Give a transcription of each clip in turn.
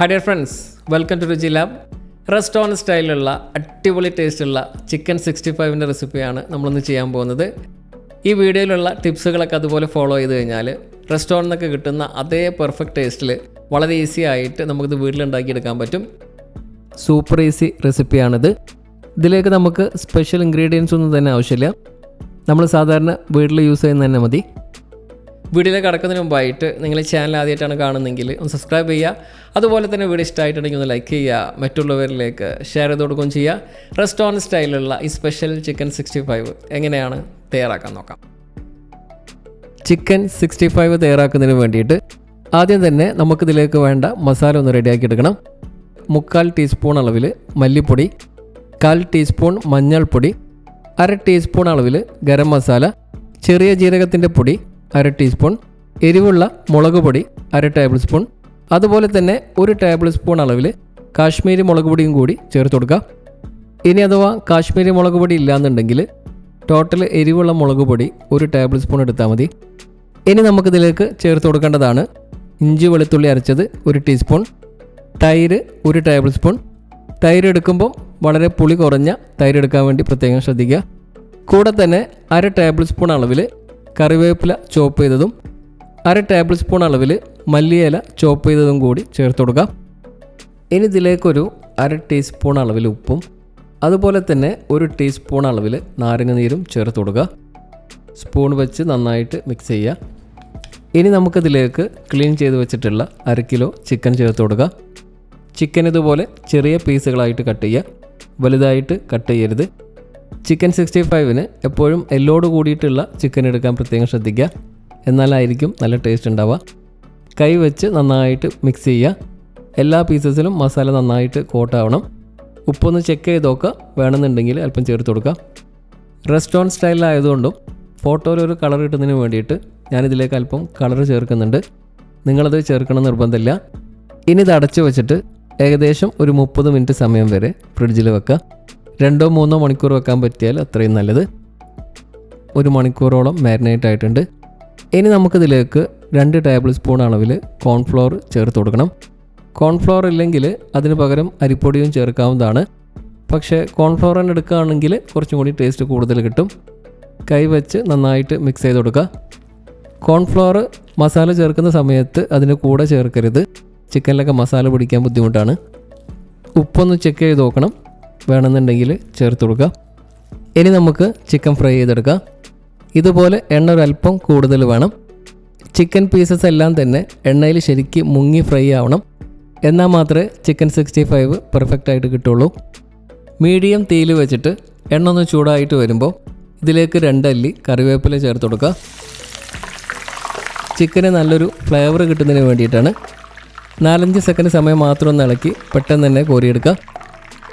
Hi dear friends welcome to Ruchi lab restaurant സ്റ്റൈലിലുള്ള അടിപൊളി ടേസ്റ്റുള്ള chicken sixty ഫൈവിന്റെ റെസിപ്പിയാണ് നമ്മളിന്ന് ചെയ്യാൻ പോകുന്നത്. ഈ വീഡിയോയിലുള്ള ടിപ്സുകളൊക്കെ അതുപോലെ ഫോളോ ചെയ്ത് കഴിഞ്ഞാൽ റെസ്റ്റോറന്റിൽ നിന്നൊക്കെ കിട്ടുന്ന അതേ പെർഫെക്റ്റ് ടേസ്റ്റിൽ വളരെ ഈസി ആയിട്ട് നമുക്കിത് വീട്ടിലുണ്ടാക്കിയെടുക്കാൻ പറ്റും. സൂപ്പർ ഈസി റെസിപ്പിയാണിത് ഇതിലേക്ക് നമുക്ക് സ്പെഷ്യൽ ഇൻഗ്രീഡിയൻസ് ഒന്നും തന്നെ ആവശ്യമില്ല. നമ്മൾ സാധാരണ വീട്ടിൽ യൂസ് ചെയ്യുന്ന തന്നെ മതി. വീഡിയോയിലേക്ക് കടക്കുന്നതിന് മുമ്പായിട്ട് നിങ്ങൾ ചാനൽ ആദ്യമായിട്ടാണ് കാണുന്നതെങ്കിൽ ഒന്ന് സബ്സ്ക്രൈബ് ചെയ്യുക. അതുപോലെ തന്നെ വീഡിയോ ഇഷ്ടമായിട്ടുണ്ടെങ്കിൽ ഒന്ന് ലൈക്ക് ചെയ്യുക. മറ്റുള്ളവരിലേക്ക് ഷെയർ ചെയ്ത് കൊടുക്കുകയും ചെയ്യുക. റെസ്റ്റോറന്റ് സ്റ്റൈലുള്ള ഈ സ്പെഷ്യൽ ചിക്കൻ സിക്സ്റ്റി ഫൈവ് എങ്ങനെയാണ് തയ്യാറാക്കാൻ നോക്കാം. ചിക്കൻ സിക്സ്റ്റി ഫൈവ് തയ്യാറാക്കുന്നതിന് വേണ്ടിയിട്ട് ആദ്യം തന്നെ നമുക്കിതിലേക്ക് വേണ്ട മസാല ഒന്ന് റെഡിയാക്കി എടുക്കണം. മുക്കാൽ ടീസ്പൂൺ അളവിൽ മല്ലിപ്പൊടി കാൽ ടീസ്പൂൺ മഞ്ഞൾപ്പൊടി അര ടീസ്പൂൺ അളവിൽ ഗരം മസാല ചെറിയ ജീരകത്തിന്റെ പൊടി അര ടീസ്പൂൺ എരിവുള്ള മുളക് പൊടി അര ടേബിൾ സ്പൂൺ. അതുപോലെ തന്നെ ഒരു ടേബിൾ സ്പൂൺ അളവിൽ കാശ്മീരി മുളക് പൊടിയും കൂടി ചേർത്ത് കൊടുക്കുക ഇനി അഥവാ കാശ്മീരി മുളക് പൊടി ഇല്ലാന്നുണ്ടെങ്കിൽ ടോട്ടൽ എരിവുള്ള മുളക് പൊടി ഒരു ടേബിൾ സ്പൂൺ എടുത്താൽ മതി. ഇനി നമുക്കിതിലേക്ക് ചേർത്ത് കൊടുക്കേണ്ടതാണ് ഇഞ്ചി വെളുത്തുള്ളി അരച്ചത് ഒരു ടീസ്പൂൺ തൈര് ഒരു ടേബിൾ സ്പൂൺ. തൈര് എടുക്കുമ്പോൾ വളരെ പുളി കുറഞ്ഞ തൈര് എടുക്കാൻ വേണ്ടി പ്രത്യേകം ശ്രദ്ധിക്കുക. കൂടെ തന്നെ അര ടേബിൾ സ്പൂൺ അളവിൽ കറിവേപ്പില ചോപ്പ് ചെയ്തതും അര ടേബിൾ സ്പൂൺ അളവിൽ മല്ലിയില ചോപ്പ് ചെയ്തതും കൂടി ചേർത്ത് കൊടുക്കുക ഇനി ഇതിലേക്കൊരു അര ടീസ്പൂൺ അളവിൽ ഉപ്പും അതുപോലെ തന്നെ ഒരു ടീസ്പൂൺ അളവിൽ നാരങ്ങ നീരും ചേർത്ത് കൊടുക്കുക. സ്പൂൺ വെച്ച് നന്നായിട്ട് മിക്സ് ചെയ്യുക. ഇനി നമുക്കിതിലേക്ക് ക്ലീൻ ചെയ്ത് വെച്ചിട്ടുള്ള അര കിലോ ചിക്കൻ ചേർത്ത് കൊടുക്കുക. ചിക്കൻ ഇതുപോലെ ചെറിയ പീസുകളായിട്ട് കട്ട് ചെയ്യുക. വലുതായിട്ട് കട്ട് ചെയ്യരുത്. ചിക്കൻ സിക്സ്റ്റി ഫൈവിന് എപ്പോഴും എല്ലോട് കൂടിയിട്ടുള്ള ചിക്കൻ എടുക്കാൻ പ്രത്യേകം ശ്രദ്ധിക്കുക. എന്നാലായിരിക്കും നല്ല ടേസ്റ്റ് ഉണ്ടാവുക. കൈ വെച്ച് നന്നായിട്ട് മിക്സ് ചെയ്യുക. എല്ലാ പീസസിലും മസാല നന്നായിട്ട് കോട്ടാവണം ഉപ്പൊന്ന് ചെക്ക് ചെയ്ത് നോക്കുക. വേണമെന്നുണ്ടെങ്കിൽ അല്പം ചേർത്ത് കൊടുക്കുക. റെസ്റ്റോറന്റ് സ്റ്റൈലിലായതുകൊണ്ടും ഫോട്ടോയിൽ ഒരു കളർ കിട്ടുന്നതിന് വേണ്ടിയിട്ട് ഞാനിതിലേക്ക് അല്പം കളർ ചേർക്കുന്നുണ്ട്. നിങ്ങളത് ചേർക്കണം നിർബന്ധമില്ല. ഇനി ഇത് അടച്ചു വെച്ചിട്ട് ഏകദേശം ഒരു മുപ്പത് മിനിറ്റ് സമയം വരെ ഫ്രിഡ്ജിൽ വെക്കുക. രണ്ടോ മൂന്നോ മണിക്കൂർ വെക്കാൻ പറ്റിയാൽ അത്രയും നല്ലത്. ഒരു മണിക്കൂറോളം മാരിനേറ്റ് ആയിട്ടുണ്ട്. ഇനി നമുക്കിതിലേക്ക് രണ്ട് ടേബിൾ സ്പൂൺ അളവിൽ കോൺഫ്ലോർ ചേർത്ത് കൊടുക്കണം. കോൺഫ്ലോർ ഇല്ലെങ്കിൽ അതിന് പകരം അരിപ്പൊടിയും ചേർക്കാവുന്നതാണ്. പക്ഷേ കോൺഫ്ലോർ തന്നെ എടുക്കുകയാണെങ്കിൽ കുറച്ചും കൂടി ടേസ്റ്റ് കൂടുതൽ കിട്ടും. കൈ വെച്ച് നന്നായിട്ട് മിക്സ് ചെയ്ത് കൊടുക്കുക. കോൺഫ്ലോർ മസാല ചേർക്കുന്ന സമയത്ത് അതിന് കൂടെ ചേർക്കരുത്. ചിക്കനിലൊക്കെ മസാല പിടിക്കാൻ ബുദ്ധിമുട്ടാണ്. ഉപ്പൊന്ന് ചെക്ക് ചെയ്ത് നോക്കണം. വേണമെന്നുണ്ടെങ്കിൽ ചേർത്ത് കൊടുക്കുക. ഇനി നമുക്ക് ചിക്കൻ ഫ്രൈ ചെയ്തെടുക്കാം. ഇതുപോലെ എണ്ണ ഒരല്പം കൂടുതൽ വേണം. ചിക്കൻ പീസസ് എല്ലാം തന്നെ എണ്ണയിൽ ശരിക്ക് മുങ്ങി ഫ്രൈ ആവണം. എന്നാൽ മാത്രമേ ചിക്കൻ സിക്സ്റ്റി ഫൈവ് പെർഫെക്റ്റ് ആയിട്ട് കിട്ടുള്ളൂ. മീഡിയം തീയിൽ വെച്ചിട്ട് എണ്ണ ഒന്ന് ചൂടായിട്ട് വരുമ്പോൾ ഇതിലേക്ക് രണ്ടല്ലി കറിവേപ്പില ചേർത്ത് കൊടുക്കുക. ചിക്കന് നല്ലൊരു ഫ്ലേവർ കിട്ടുന്നതിന് വേണ്ടിയിട്ടാണ്. നാലഞ്ച് സെക്കൻഡ് സമയം മാത്രം ഒന്ന് ഇളക്കി പെട്ടെന്ന് തന്നെ കോരിയെടുക്കുക.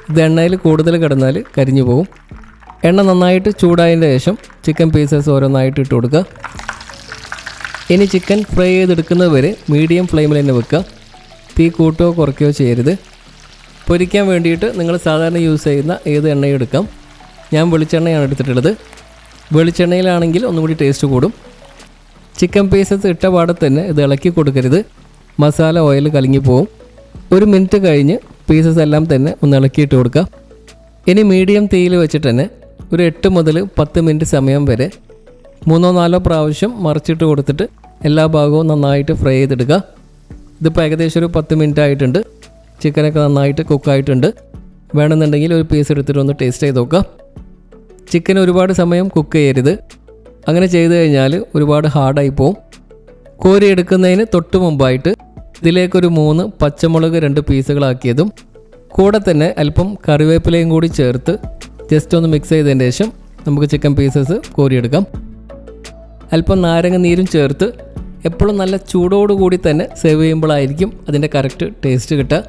ഇത് എണ്ണയിൽ കൂടുതൽ കിടന്നാൽ കരിഞ്ഞു പോകും എണ്ണ നന്നായിട്ട് ചൂടായതിന്റെ ശേഷം ചിക്കൻ പീസസ് ഓരോന്നായിട്ട് ഇട്ട് കൊടുക്കുക. ഇനി ചിക്കൻ ഫ്രൈ ചെയ്തെടുക്കുന്നത് വരെ മീഡിയം ഫ്ലെയിമിൽ തന്നെ വെക്കുക. തീ കൂട്ടുകയോ കുറയ്ക്കുകയോ ചെയ്യരുത്. പൊരിക്കാൻ വേണ്ടിയിട്ട് നിങ്ങൾ സാധാരണ യൂസ് ചെയ്യുന്ന ഏത് എണ്ണയും എടുക്കാം. ഞാൻ വെളിച്ചെണ്ണയാണ് എടുത്തിട്ടുള്ളത്. വെളിച്ചെണ്ണയിലാണെങ്കിൽ ഒന്നും കൂടി ടേസ്റ്റ് കൂടും. ചിക്കൻ പീസസ് ഇട്ട പാടെ തന്നെ ഇത് ഇളക്കി കൊടുക്കരുത്. മസാല ഓയിൽ കലങ്ങി പോവും. ഒരു മിനിറ്റ് കഴിഞ്ഞ് പീസസ് എല്ലാം തന്നെ ഒന്ന് ഇളക്കിയിട്ട് കൊടുക്കുക. ഇനി മീഡിയം തീയിൽ വെച്ചിട്ട് തന്നെ ഒരു എട്ട് മുതൽ പത്ത് മിനിറ്റ് സമയം വരെ മൂന്നോ നാലോ പ്രാവശ്യം മറിച്ചിട്ട് കൊടുത്തിട്ട് എല്ലാ ഭാഗവും നന്നായിട്ട് ഫ്രൈ ചെയ്തെടുക്കുക. ഇതിപ്പോൾ ഏകദേശം ഒരു പത്ത് മിനിറ്റ് ആയിട്ടുണ്ട്. ചിക്കനൊക്കെ നന്നായിട്ട് കുക്കായിട്ടുണ്ട് വേണമെന്നുണ്ടെങ്കിൽ ഒരു പീസ് എടുത്തിട്ട് ഒന്ന് ടേസ്റ്റ് ചെയ്ത് നോക്കുക. ചിക്കൻ ഒരുപാട് സമയം കുക്ക് ചെയ്യരുത്. അങ്ങനെ ചെയ്തു കഴിഞ്ഞാൽ ഒരുപാട് ഹാർഡായി പോവും. കോരി എടുക്കുന്നതിന് തൊട്ട് മുമ്പായിട്ട് ഇതിലേക്കൊരു മൂന്ന് പച്ചമുളക് രണ്ട് പീസുകളാക്കിയതും കൂടെ തന്നെ അല്പം കറിവേപ്പിലയും കൂടി ചേർത്ത് ജസ്റ്റ് ഒന്ന് മിക്സ് ചെയ്തതിന് ശേഷം നമുക്ക് ചിക്കൻ പീസസ് കോരിയെടുക്കാം. അല്പം നാരങ്ങ നീരും ചേർത്ത് എപ്പോഴും നല്ല ചൂടോടുകൂടി തന്നെ സെർവ് ചെയ്യുമ്പോഴായിരിക്കും അതിന്റെ കറക്റ്റ് ടേസ്റ്റ് കിട്ടുക.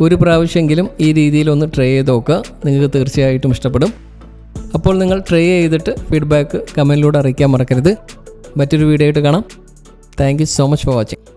ഒരു പ്രാവശ്യമെങ്കിലും ഈ രീതിയിൽ ഒന്ന് ട്രൈ ചെയ്ത് നോക്കുക. നിങ്ങൾക്ക് തീർച്ചയായിട്ടും ഇഷ്ടപ്പെടും. അപ്പോൾ നിങ്ങൾ ട്രൈ ചെയ്തിട്ട് ഫീഡ്ബാക്ക് കമന്റിലൂടെ അറിയിക്കാൻ മറക്കരുത്. മറ്റൊരു വീഡിയോ ആയിട്ട് കാണാം. Thank so much for watching